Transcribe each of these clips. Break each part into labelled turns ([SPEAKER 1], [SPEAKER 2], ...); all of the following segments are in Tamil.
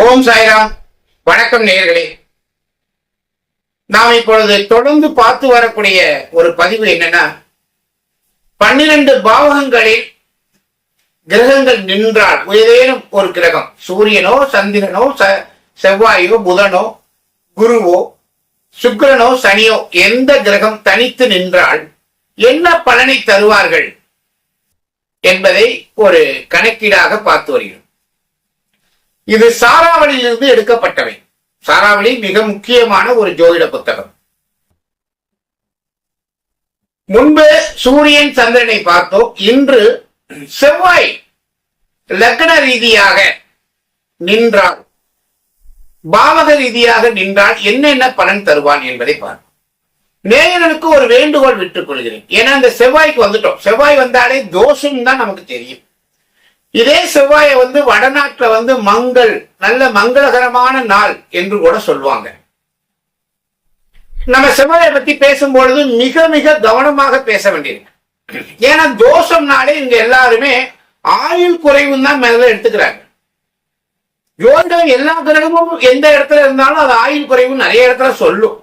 [SPEAKER 1] ஓம் சாய்ராம். வணக்கம் நேயர்களே. நாம் இப்பொழுது தொடர்ந்து பார்த்து வரக்கூடிய ஒரு பதிவு என்னன்னா பன்னிரண்டு பாவகங்களில் கிரகங்கள் நின்றால் ஏதேனும் ஒரு கிரகம் சூரியனோ சந்திரனோ ச- செவ்வாயோ புதனோ குருவோ சுக்கிரனோ சனியோ எந்த கிரகம் தனித்து நின்றால் என்ன பலனை தருவார்கள் என்பதை ஒரு கணக்கீடாக பார்த்து வருகிறோம். இது சாராவளியிலிருந்து எடுக்கப்பட்டவை. சாராவளி மிக முக்கியமான ஒரு ஜோதிட புத்தகம். முன்பு சூரியன் சந்திரனை பார்த்தோம். இன்று செவ்வாய் லக்ன ரீதியாக நின்றால் பாவக ரீதியாக நின்றால் என்னென்ன பலன் தருவான் என்பதை பார்ப்போம். நேயர்களுக்கு ஒரு வேண்டுகோள் விட்டுக் கொள்கிறேன். ஏன்னா இந்த செவ்வாய்க்கு வந்துட்டோம். செவ்வாய் வந்தாலே தோஷம் தான் நமக்கு தெரியும். இதே செவ்வாயை வந்து வடநாட்டில் வந்து மங்கள் நல்ல மங்களகரமான நாள் என்று கூட சொல்லுவாங்க நம்ம செவ்வாயை பத்தி பேசும்பொழுது மிக மிக கவனமாக பேச வேண்டியிருக்கு ஏன்னா தோஷம்னாலே இங்க எல்லாருமே ஆயுள் குறைவுன்னு தான் மேல எடுத்துக்கிறாங்க. யோகம் எல்லா கிரகமும் எந்த இடத்துல இருந்தாலும் அது ஆயுள் குறைவு நிறைய இடத்துல சொல்லும்.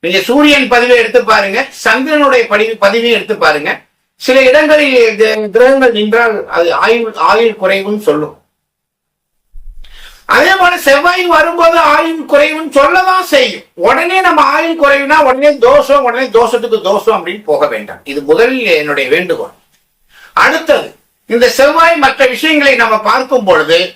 [SPEAKER 1] நீங்க சூரியன் பதிவை எடுத்து பாருங்க சந்திரனுடைய பதிவு பதிவையும் எடுத்து பாருங்க. சில இடங்களில் கிர- கிரகங்கள் நின்றால் அது ஆயுள் ஆயுள் குறைவுன்னு சொல்லும். அதே போல செவ்வாய் வரும்போது ஆயுள் குறைவுன்னு சொல்லதான் செய்யும். உடனே நம்ம ஆயுள் குறைவுனா உடனே தோஷம் உடனே தோஷத்துக்கு தோஷம் அப்படின்னு போக வேண்டாம். இது முதலில் என்னுடைய வேண்டுகோள். அடுத்தது இந்த செவ்வாய் மற்ற விஷயங்களை நம்ம பார்க்கும் பொழுது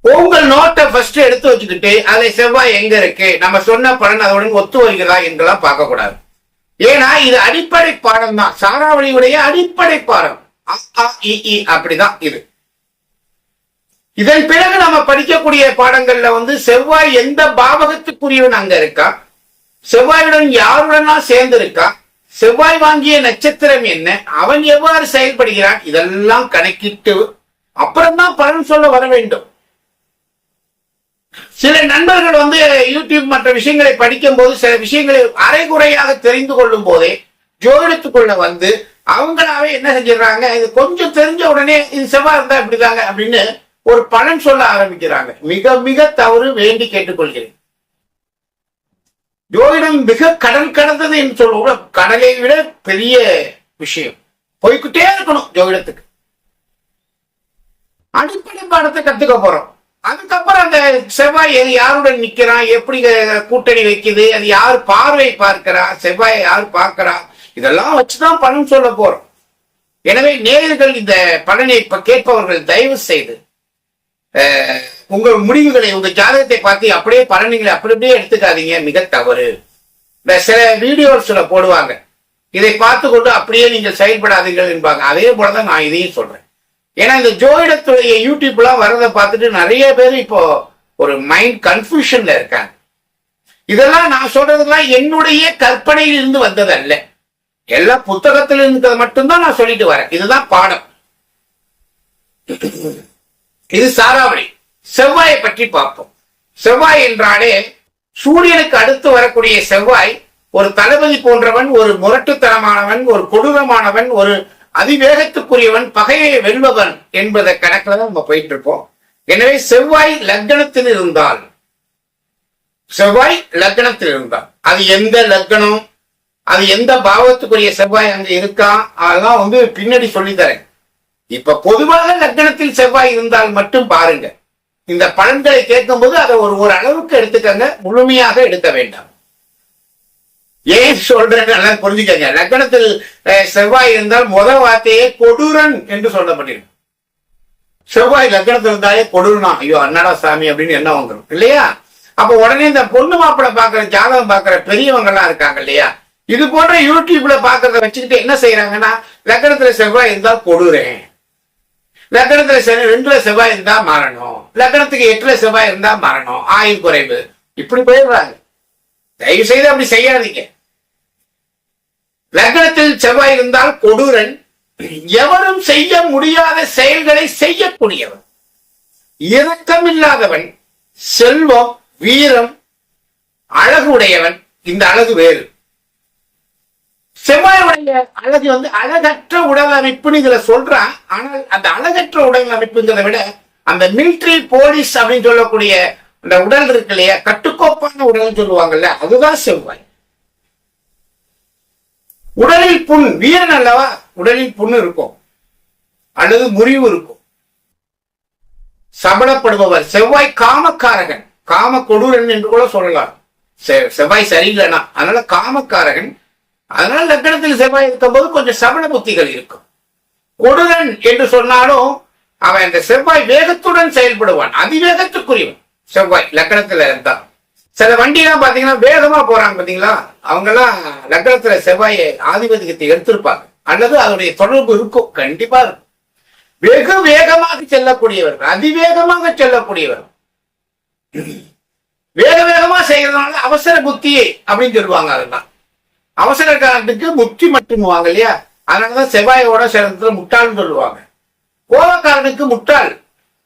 [SPEAKER 1] உங்கள் நோட்டை ஃபர்ஸ்ட் எடுத்து வச்சுக்கிட்டு அதை செவ்வாய் எங்க இருக்கு? நம்ம சொன்ன பலன் அதோட ஒத்து வருகிறதா? என்றெல்லாம் பார்க்க கூடாது ஏன்னா இது அடிப்படை பாடம் தான் சாராவளியுடைய அடிப்படை பாடம். அ, அப்படிதான் இது. இதன் பிறகு நம்ம படிக்கக்கூடிய பாடங்கள்ல வந்து செவ்வாய் எந்த பாவகத்துக்குரியவன் அங்க இருக்கா? செவ்வாயுடன் யாருடனா சேர்ந்து இருக்கா செவ்வாய் வாங்கிய நட்சத்திரம் என்ன? அவன் எவ்வாறு செயல்படுகிறான்? இதெல்லாம் கணக்கிட்டு அப்புறம்தான் பலன் சொல்ல வர வேண்டும். சில நண்பர்கள் வந்து யூடியூப் மற்ற விஷயங்களை படிக்கும் போது சில விஷயங்களை அரைகுறையாக தெரிந்து கொள்ளும் போதே ஜோதிடத்துக்குள்ள வந்து அவங்களாவே என்ன செஞ்சிடறாங்க இது கொஞ்சம் தெரிஞ்ச உடனே இது செவ்வாய் இருந்தா இப்படிதாங்க அப்படின்னு ஒரு பலன் சொல்ல ஆரம்பிக்கிறாங்க. மிக மிக தவறு வேண்டி கேட்டுக்கொள்கிறேன். ஜோதிடம் மிக கடல் கடந்தது என்று சொல்லுவோம் கடலை விட பெரிய விஷயம். போய்க்கிட்டே இருக்கணும் ஜோதிடத்துக்கு. அடிப்படை பாடத்தை கத்துக்க போறோம். அதுக்கப்புறம் அந்த செவ்வாய் யாருடன் நிக்கிறான் எப்படி கூட்டணி வைக்குது? அது யார் பார்வை பார்க்கிறா? செவ்வாயை யார் பார்க்கிறா? இதெல்லாம் வச்சுதான் பணம் சொல்ல போறோம். எனவே நேயர்கள் இந்த பலனை இப்ப கேட்பவர்கள் தயவு செய்து உங்கள் முடிவுகளை உங்க ஜாதகத்தை பார்த்து அப்படியே பலன்களை அப்படி அப்படியே எடுத்துக்காதீங்க. மிக தவறு. இந்த சில வீடியோஸ்ல போடுவாங்க. இதை பார்த்து கொண்டு அப்படியே நீங்கள் செயல்படாதீர்கள் என்பாங்க. அதே போலதான் நான் இதையும் சொல்றேன். ஏன்னா இந்த ஜோதிடத்துடைய யூடியூப்லாம் வரதை பார்த்துட்டு நிறைய பேர் இப்போ ஒரு மைண்ட் கன்ஃபியூஷன்ல இருக்காங்க. இதெல்லாம் நான் சொல்றதுலாம் என்னுடைய கற்பனையில் இருந்து வந்தது அல்ல எல்லா புத்தகத்தில் இருந்தது மட்டும்தான் நான் சொல்லிட்டு வரேன். இதுதான் பாடம். இது சாராவளி. செவ்வாயை பற்றி பார்ப்போம். செவ்வாய் என்றாலே சூரியனுக்கு அடுத்து வரக்கூடிய செவ்வாய் ஒரு தளபதி போன்றவன் ஒரு முரட்டுத்தனமானவன் ஒரு கொடூரமானவன் ஒரு அதிவேகத்துக்குரியவன் பகையை வெல்பவன் என்பதை கணக்குல தான் நம்ம போயிட்டு இருக்கோம் எனவே செவ்வாய் லக்னத்தில் இருந்தால் செவ்வாய் லக்னத்தில் இருந்தால் அது எந்த லக்னம் அது எந்த பாவத்துக்குரிய செவ்வாய் அங்க இருக்கா அதெல்லாம் வந்து பின்னாடி சொல்லித்தரேன். இப்ப பொதுவாக லக்னத்தில் செவ்வாய் இருந்தால் மட்டும் பாருங்க. இந்த பலன்களை கேட்கும்போது அதை ஒரு ஒரு அளவுக்கு எடுத்துக்கங்க முழுமையாக எடுக்க வேண்டாம். ஏன் சொல்றேன்னு நல்லா புரிஞ்சுக்கங்க. லக்னத்தில் செவ்வாய் இருந்தால் முதல் வார்த்தையே கொடூரன் என்று சொல்லப்பட்டிருக்கும் செவ்வாய் லக்னத்தில் இருந்தாலே கொடூரனா? ஐயோ அண்ணாடா சாமி அப்படின்னு என்ன வந்துடும் இல்லையா? அப்ப உடனே இந்த பொண்ணு மாப்பிளை பாக்குற ஜாதகம் பாக்குற பெரியவங்க எல்லாம் இருக்காங்க இல்லையா? இது போன்ற யூடியூப்ல பாக்குறத வச்சுக்கிட்டு என்ன செய்யறாங்கன்னா லக்னத்துல செவ்வாய் இருந்தால் கொடுறேன் லக்னத்துல ரெண்டுல செவ்வாய் இருந்தா மரணம். லக்னத்துக்கு எட்டுல செவ்வாய் இருந்தா மரணம். ஆயுள் குறைவு. இப்படி போயிடுறாங்க. தயவு செய்து அப்படி செய்யாதீங்க. லக்னத்தில் செவ்வாய் இருந்தால் கொடூரன். எவரும் செய்ய முடியாத செயல்களை செய்யக்கூடியவன். இரக்கமில்லாதவன் செல்வம் வீரம் அழகு உடையவன் இந்த அழகு வேறு. செவ்வாயுடைய அழகு வந்து அழகற்ற உடல் அமைப்புன்னு இதுல சொல்றான் ஆனால் அந்த அழகற்ற உடல் அமைப்புங்கிறத விட அந்த மிலிட்ரி போலீஸ் அப்படின்னு சொல்லக்கூடிய அந்த உடல் இருக்கு இல்லையா? கட்டுக்கோப்பான உடல்னு சொல்லுவாங்கல்ல அதுதான் செவ்வாய். உடலில் புண் வீரன் அல்லவா? உடலில் புண் இருக்கும். அல்லது முறிவு இருக்கும். சபலப்படுபவர் செவ்வாய் காமக்காரகன். காம கொடூரன் என்று கூட சொல்லலாம். செ- செவ்வாய் சரியில்லைனா அதனால காமக்காரகன். அதனால லக்கணத்தில் செவ்வாய் இருக்கும்போது கொஞ்சம் சபல புத்திகள் இருக்கும். கொடூரன் என்று சொன்னாலும் அவன் இந்த செவ்வாய் வேகத்துடன் செயல்படுவான். அதிவேகத்துக்குரியவன். செவ்வாய் லக்கணத்துல இருந்தான். சில வண்டியெல்லாம் பாத்தீங்கன்னா வேகமா போறாங்க பாத்தீங்களா? அவங்க எல்லாம் லக்கணத்துல செவ்வாயை ஆதிபத்தியத்தை எடுத்திருப்பாங்க. அல்லது அதனுடைய தொடர்பு இருக்கும் கண்டிப்பா இருக்கும். வெகு வேகமாக செல்லக்கூடியவர்கள் அதிவேகமாக செல்லக்கூடியவர்கள். வேக வேகமா செய்யறதுனால அவசர புத்தி அப்படின்னு சொல்லுவாங்க அதெல்லாம். அவசர காலத்துக்கு புத்தி மட்டும்வாங்க இல்லையா? அதனாலதான் செவ்வாயோட சேர்ந்து முட்டாள்னு சொல்லுவாங்க. கோபக்காரனுக்கு முட்டாள்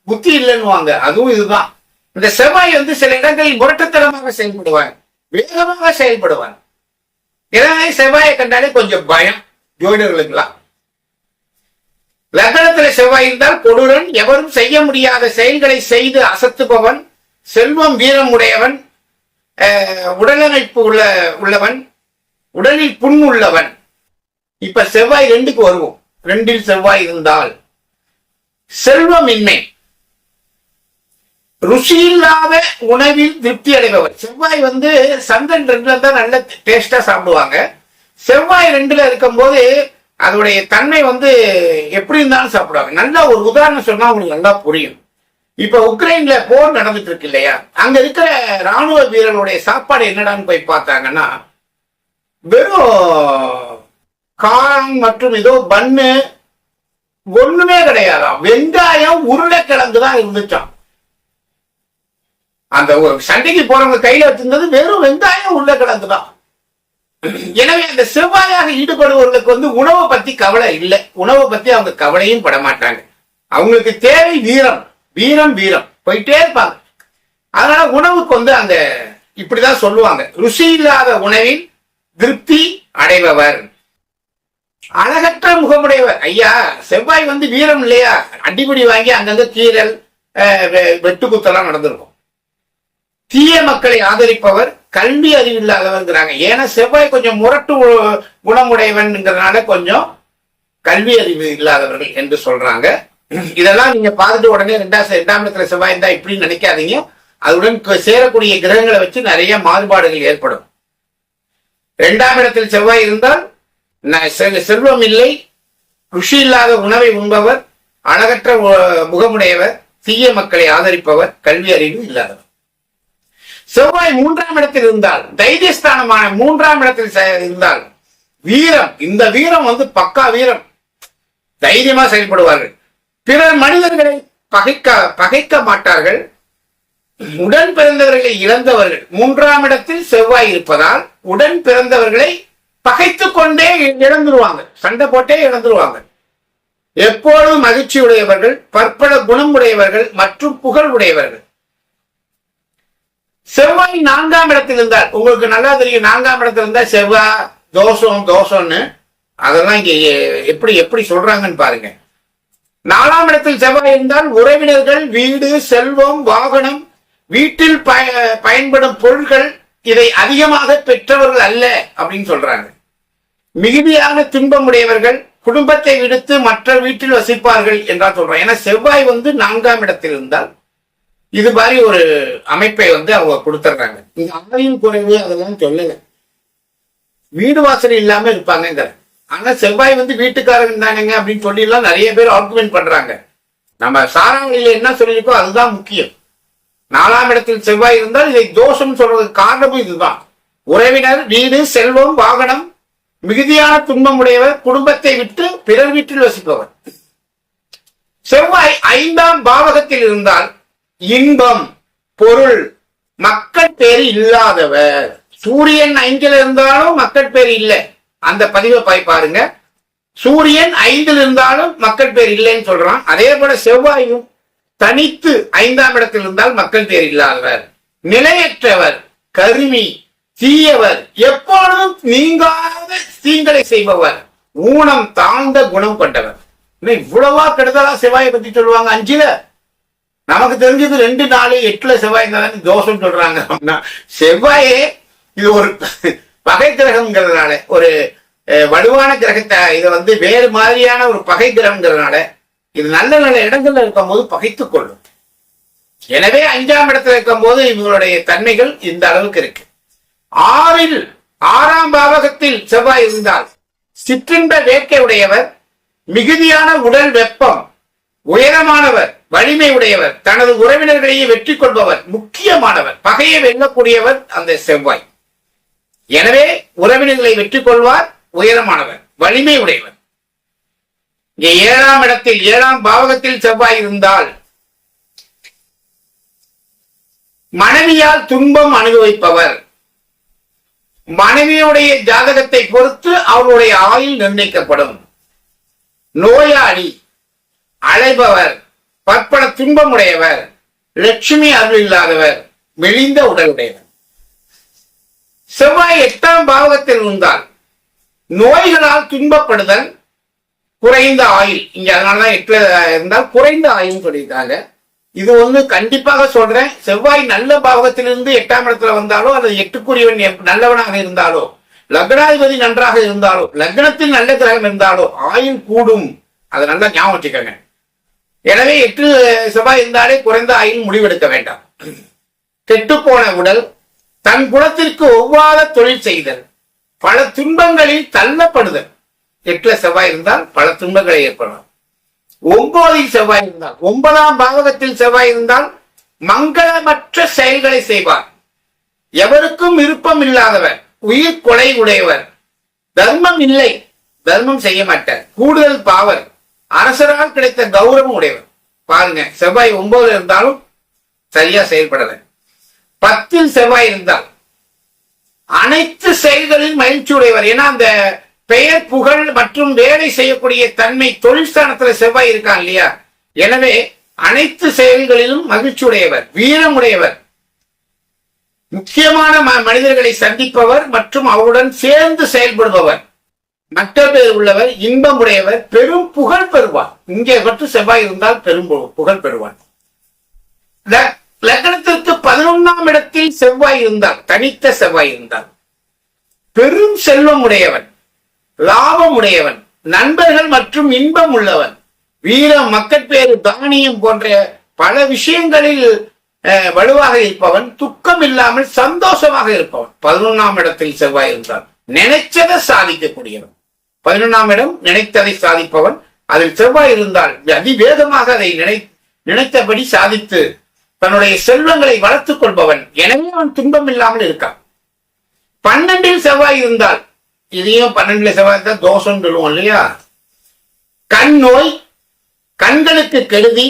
[SPEAKER 1] புத்தி இல்லைன்னுவாங்க. அதுவும் இதுதான். இந்த செவ்வாய் வந்து சில இடங்களில் முரட்டுத்தனமாக செயல்படுவார் வேகமாக செயல்படுவார். எனவே செவ்வாயை கண்டாலே கொஞ்சம் பயம் ஜோதிடர்களுக்கெல்லாம் லக்னத்துல செவ்வாய் இருந்தால் கொடூரன் எவரும் செய்ய முடியாத செயல்களை செய்து அசத்துபவன் செல்வம் வீரம் உடையவன் உடலமைப்பு உள்ள உள்ளவன் உடலில் புண் உள்ளவன். இப்ப செவ்வாய் ரெண்டுக்கு வருவோம். ரெண்டில் செவ்வாய் இருந்தால் செல்வமின்மை. ருசியில்லாத உணவில் திருப்தி அடைபவர். செவ்வாய் வந்து சந்தன் ரெண்டுல தான் நல்ல டேஸ்டா சாப்பிடுவாங்க. செவ்வாய் ரெண்டுல இருக்கும்போது அதோடைய தன்மை வந்து எப்படி இருந்தாலும் சாப்பிடுவாங்க. நல்ல ஒரு உதாரணம் சொன்னா உங்களுக்கு நல்லா புரியும். இப்ப உக்ரைன்ல போர் நடந்துட்டு இருக்கு இல்லையா? அங்க இருக்கிற ராணுவ வீரர்களுடைய சாப்பாடு என்னடான்னு போய் பார்த்தாங்கன்னா வெறும் காரம் மற்றும் ஏதோ பன்னு ஒண்ணுமே கிடையாதான் வெங்காயம் உருளைக்கிழங்கு தான் இருந்துச்சான் அந்த ஒரு சண்டைக்கு போறவங்க கையில வச்சிருந்தது வெறும் வெங்காயம் உள்ள தான் எனவே அந்த செவ்வாயாக ஈடுபடுபவர்களுக்கு வந்து உணவை பத்தி கவலை இல்லை. உணவை பத்தி அவங்க கவலையும் பட மாட்டாங்க. அவங்களுக்கு தேவை வீரம். வீரம் வீரம். போயிட்டே இருப்பாங்க. அதனால உணவுக்கு வந்து அந்த இப்படிதான் சொல்லுவாங்க. ருசி இல்லாத உணவில் திருப்தி அடைபவர். அழகற்ற முகமுடையவர். ஐயா செவ்வாய் வந்து வீரம் இல்லையா? அடிப்படி வாங்கி அங்கங்க கீரல் வெட்டு குத்தெல்லாம் வெட்டுக்குத்தெல்லாம் நடந்திருக்கும். தீய மக்களை ஆதரிப்பவர் கல்வி அறிவு இல்லாதவர்ங்கிறாங்க ஏன்னா செவ்வாய் கொஞ்சம் முரட்டு குணமுடையவன்ங்கிறதுனால கொஞ்சம் கல்வி அறிவு இல்லாதவர்கள் என்று சொல்றாங்க. இதெல்லாம் நீங்க பார்த்துட்டு உடனே ரெண்டாம் ரெண்டாம் இடத்துல செவ்வாய் இருந்தா இப்படின்னு நினைக்காதீங்க. அதுடன் சேரக்கூடிய கிரகங்களை வச்சு நிறைய மாறுபாடுகள் ஏற்படும். இரண்டாம் இடத்தில் செவ்வாய் இருந்தால் செ- செல்வம் இல்லை. ருஷி இல்லாத உணவை உண்பவர் அழகற்ற முகமுடையவர் தீய மக்களை ஆதரிப்பவர் கல்வி அறிவு இல்லாதவர். செவ்வாய் மூன்றாம் இடத்தில் இருந்தால் தைரியஸ்தானமான மூன்றாம் இடத்தில் செ- இருந்தால் வீரம் இந்த வீரம் வந்து பக்கா வீரம். தைரியமா செயல்படுவார்கள். பிறர் மனிதர்களை பகைக்க பகைக்க மாட்டார்கள். உடன் பிறந்தவர்களை இழந்தவர்கள். மூன்றாம் இடத்தில் செவ்வாய் இருப்பதால் உடன் பிறந்தவர்களை பகைத்துக் கொண்டே இழந்துருவாங்க. சண்டை போட்டே இழந்துருவாங்க. எப்பொழுதும் மகிழ்ச்சி உடையவர்கள் பற்பல குணம் உடையவர்கள் மற்றும் புகழ் உடையவர்கள் செவ்வாய் நான்காம் இடத்தில் இருந்தால் உங்களுக்கு நல்லா தெரியும் நான்காம் இடத்துல இருந்தா செவ்வாய் தோஷம் தோஷம்னு அதெல்லாம் இங்க எப்படி எப்படி சொல்றாங்கன்னு பாருங்க. நாலாம் இடத்தில் செவ்வாய் இருந்தால் உறவினர்கள் வீடு செல்வம் வாகனம் வீட்டில் பய- பயன்படும் பொருட்கள் இதை அதிகமாக பெற்றவர்கள் அல்ல அப்படின்னு சொல்றாங்க. மிகுதியான துன்பம் உடையவர்கள் குடும்பத்தை விடுத்து மற்ற வீட்டில் வசிப்பார்கள் என்றால் சொல்றாங்க. ஏன்னா செவ்வாய் வந்து நான்காம் இடத்தில் இருந்தால் இது மாதிரி ஒரு அமைப்பை வந்து அவங்க கொடுத்துட்றாங்க. இந்த ஆயுள் குறைவு அதெல்லாம் சொல்லல. வீடு வாசல் இல்லாம இருப்பாங்க ஆனா செவ்வாய் வந்து வீட்டுக்காரங்க தானேங்க அப்படின்னு சொல்லி எல்லாம் நிறைய பேர் ஆர்குமெண்ட் பண்றாங்க. நம்ம சாராவளியில என்ன சொல்லியிருக்கோ அதுதான் முக்கியம். நாலாம் இடத்தில் செவ்வாய் இருந்தால் இதை தோஷம் சொல்றதுக்கு காரணமும் இதுதான். உறவினர் வீடு செல்வம் வாகனம் மிகுதியான துன்பம் உடையவர் குடும்பத்தை விட்டு பிறர் வீட்டில் வசிப்பவர். செவ்வாய் ஐந்தாம் பாவகத்தில் இருந்தால் இன்பம் பொருள் மக்கள் பேர் இல்லாதவர். சூரியன் ஐந்தில் இருந்தாலும் மக்கள் பேர் இல்லை. அந்த பதிவை போய் பாருங்க. சூரியன் ஐந்தில் இருந்தாலும் மக்கள் பேர் இல்லைன்னு சொல்றான். அதே போல செவ்வாயும் தனித்து ஐந்தாம் இடத்தில் இருந்தால் மக்கள் பேர் இல்லாதவர். நிலையற்றவர் கருமி தீயவர் எப்பொழுதும் நீங்காத தீங்களை செய்பவர். ஊனம் தாழ்ந்த குணம் கொண்டவர். இவ்வளவா கெடுதலா செவ்வாயை பத்தி சொல்லுவாங்க அஞ்சுல? நமக்கு தெரிஞ்சது ரெண்டு நாலு எட்டுல செவ்வாய் இருந்தாலும் தோஷம் சொல்றாங்க. செவ்வாயே இது ஒரு பகை கிரகம்ங்கிறதுனால ஒரு வலுவான கிரகத்தை இதை வந்து வேறு மாதிரியான ஒரு பகை கிரகம்ங்கிறதுனால இது நல்ல நல்ல இடங்கள்ல இருக்கும்போது பகைத்துக் கொள்ளும். எனவே அஞ்சாம் இடத்துல இருக்கும்போது இவங்களுடைய தன்மைகள் இந்த அளவுக்கு இருக்கு. ஆறில் ஆறாம் பாவகத்தில் செவ்வாய் இருந்தால் சிற்றின்ப வேட்கை உடையவர் மிகுதியான உடல் வெப்பம் வலிமை உடையவர் தனது உறவினர்களையே வெற்றி கொள்பவர் முக்கியமானவர் பகையை வெல்லக்கூடியவர் அந்த செவ்வாய். எனவே உறவினர்களை வெற்றி கொள்வார் உயரமானவர் வலிமை உடையவர் இங்கே ஏழாம் இடத்தில் ஏழாம் பாவகத்தில் செவ்வாய் இருந்தால் மனைவியால் துன்பம் அனுபவிப்பவர். மனைவியுடைய ஜாதகத்தை பொறுத்து அவருடைய ஆயுள் நிர்ணயிக்கப்படும். நோயாளி அழைப்பவர் பற்பட துன்பமுடையவர் லட்சுமி அருள் இல்லாதவர் மெலிந்த உடலுடையவர். செவ்வாய் எட்டாம் பாவகத்தில் இருந்தால் நோய்களால் துன்பப்படுதல் குறைந்த ஆயுள். இங்க அதனாலதான் எட்டுல இருந்தால் குறைந்த ஆயுள் சொல்லியிருக்காங்க. இது வந்து கண்டிப்பாக சொல்றேன். செவ்வாய் நல்ல பாவகத்திலிருந்து எட்டாம் இடத்துல வந்தாலோ அல்லது எட்டுக்குரியவன் நல்லவனாக இருந்தாலோ லக்னாதிபதி நன்றாக இருந்தாலோ லக்னத்தில் நல்ல கிரகம் இருந்தாலோ ஆயுள் கூடும். அதை நல்லா ஞாபகம் வச்சுக்கோங்க. எனவே எட்டு செவ்வாய் இருந்தாலே குறைந்த ஆயில் முடிவெடுக்க வேண்டாம். கெட்டுப்போன உடல் தன் குலத்திற்கு ஒவ்வாத தொழில் செய்தல் பல துன்பங்களில் தள்ளப்படுதல். எட்டுல செவ்வாய் இருந்தால் பல துன்பங்களை ஏற்படலாம். ஒன்பதில் செவ்வாய் இருந்தால் ஒன்பதாம் பாகத்தில் செவ்வாய் இருந்தால் மங்களமற்ற செயல்களை செய்வார். எவருக்கும் விருப்பம் இல்லாதவர் உயிர் கொலை உடையவர். தர்மம் இல்லை தர்மம் செய்ய மாட்டார். கூடுதல் பாவர் அரசரால் கிடைத்த கௌரவம் உடையவர். பாருங்க செவ்வாய் ஒன்பதுல இருந்தாலும் சரியா செயல்படல. பத்தில் செவ்வாய் இருந்தால் அனைத்து செயல்களில் மகிழ்ச்சி உடையவர். ஏன்னா அந்த பெயர் புகழ் மற்றும் வேலை செய்யக்கூடிய தன்மை தொழில்ஸ்தானத்துல செவ்வாய் இருக்கான் இல்லையா? எனவே அனைத்து செயல்களிலும் மகிழ்ச்சி உடையவர் வீரம் உடையவர். முக்கியமான ம- மனிதர்களை சந்திப்பவர் மற்றும் அவருடன் சேர்ந்து செயல்படுபவர். மற்ற பேர் உள்ளவர் இன்பம் உடையவர் பெரும் புகழ் பெறுவார். இங்கே மட்டும் செவ்வாய் இருந்தால் பெரும் புகழ் பெறுவார். லக்னத்திற்கு பதினொன்னாம் இடத்தில் செவ்வாய் இருந்தால் தனித்த செவ்வாய் இருந்தால் பெரும் செல்வம் உடையவன் லாபம் உடையவன் நண்பர்கள் மற்றும் இன்பம் உள்ளவன் வீரம் மக்கட்பேறு தானியம் போன்ற பல விஷயங்களில் அஹ், வலுவாக இருப்பவன் துக்கம் இல்லாமல் சந்தோஷமாக இருப்பவன். பதினொன்னாம் இடத்தில் செவ்வாய் இருந்தால் நினைச்சதை சாதிக்கக்கூடியவன். பதினொன்றாம் இடம் நினைத்ததை சாதிப்பவன். அதில் செவ்வாய் இருந்தால் அதிவேகமாக அதை நினை நினைத்தபடி சாதித்து தன்னுடைய செல்வங்களை வளர்த்துக் கொள்பவன். எனவே அவன் துன்பம் இல்லாமல் இருக்கான். பன்னெண்டில் செவ்வாய் இருந்தால் இதையும் பன்னெண்டுல செவ்வாய் இருந்தால் தோஷம் சொல்லுவோம் இல்லையா? கண் நோய் கண்களுக்கு கெடுதி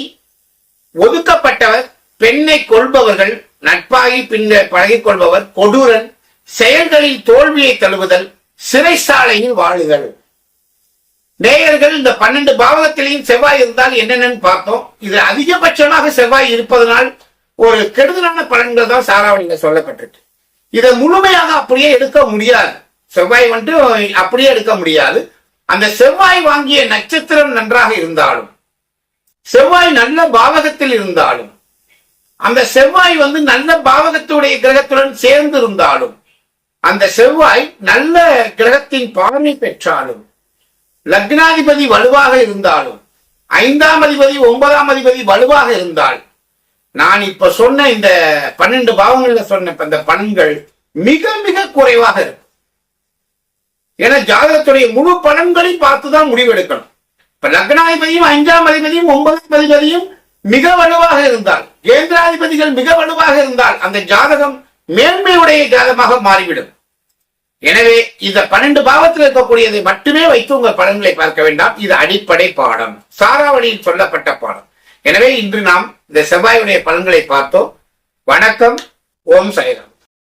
[SPEAKER 1] ஒதுக்கப்பட்டவர் பெண்ணை கொள்பவர்கள் நட்பாகி பின்ன பழகிக் கொள்பவர் கொடூரன் செயல்களில் தோல்வியை தழுவுதல் சிறைசாலையில் வாழுதல். நேயர்கள் இந்த பன்னெண்டு பாவகத்திலையும் செவ்வாய் இருந்தால் என்னென்னு பார்த்தோம். இது அதிகபட்சமாக செவ்வாய் இருப்பதனால் ஒரு கெடுதலான பலன்கள் தான் சாராவளியில சொல்லப்பட்டிருக்கு. இதை முழுமையாக அப்படியே எடுக்க முடியாது. செவ்வாய் வந்துட்டு அப்படியே எடுக்க முடியாது. அந்த செவ்வாய் வாங்கிய நட்சத்திரம் நன்றாக இருந்தாலும் செவ்வாய் நல்ல பாவகத்தில் இருந்தாலும் அந்த செவ்வாய் வந்து நல்ல பாவகத்துடைய கிரகத்துடன் சேர்ந்து இருந்தாலும் அந்த செவ்வாய் நல்ல கிரகத்தின் பார்வை பெற்றாலும் லக்னாதிபதி வலுவாக இருந்தாலும் ஐந்தாம் அதிபதி ஒன்பதாம் அதிபதி வலுவாக இருந்தால் நான் இப்ப சொன்ன இந்த பன்னெண்டு பாவங்கள்ல சொன்ன இந்த பலன்கள் மிக மிக குறைவாக இருக்கும். ஏன்னா ஜாதகத்துடைய முழு பலன்களையும் பார்த்துதான் முடிவெடுக்கணும். இப்ப லக்னாதிபதியும் அஞ்சாம் அதிபதியும் ஒன்பதாம் அதிபதியும் மிக வலுவாக இருந்தால் கேந்திராதிபதிகள் மிக வலுவாக இருந்தால் அந்த ஜாதகம் மேன்மையுடைய ஜாதகமாக மாறிவிடும். எனவே இந்த பன்னெண்டு பாவத்தில் இருக்கக்கூடியதை மட்டுமே வைத்து உங்கள் பலன்களை பார்க்க வேண்டாம். இது அடிப்படை பாடம். சாராவணியில் சொல்லப்பட்ட பாடம். எனவே இன்று நாம் இந்த செவ்வாயுடைய பலன்களை பார்த்தோம். வணக்கம். ஓம் சைரம்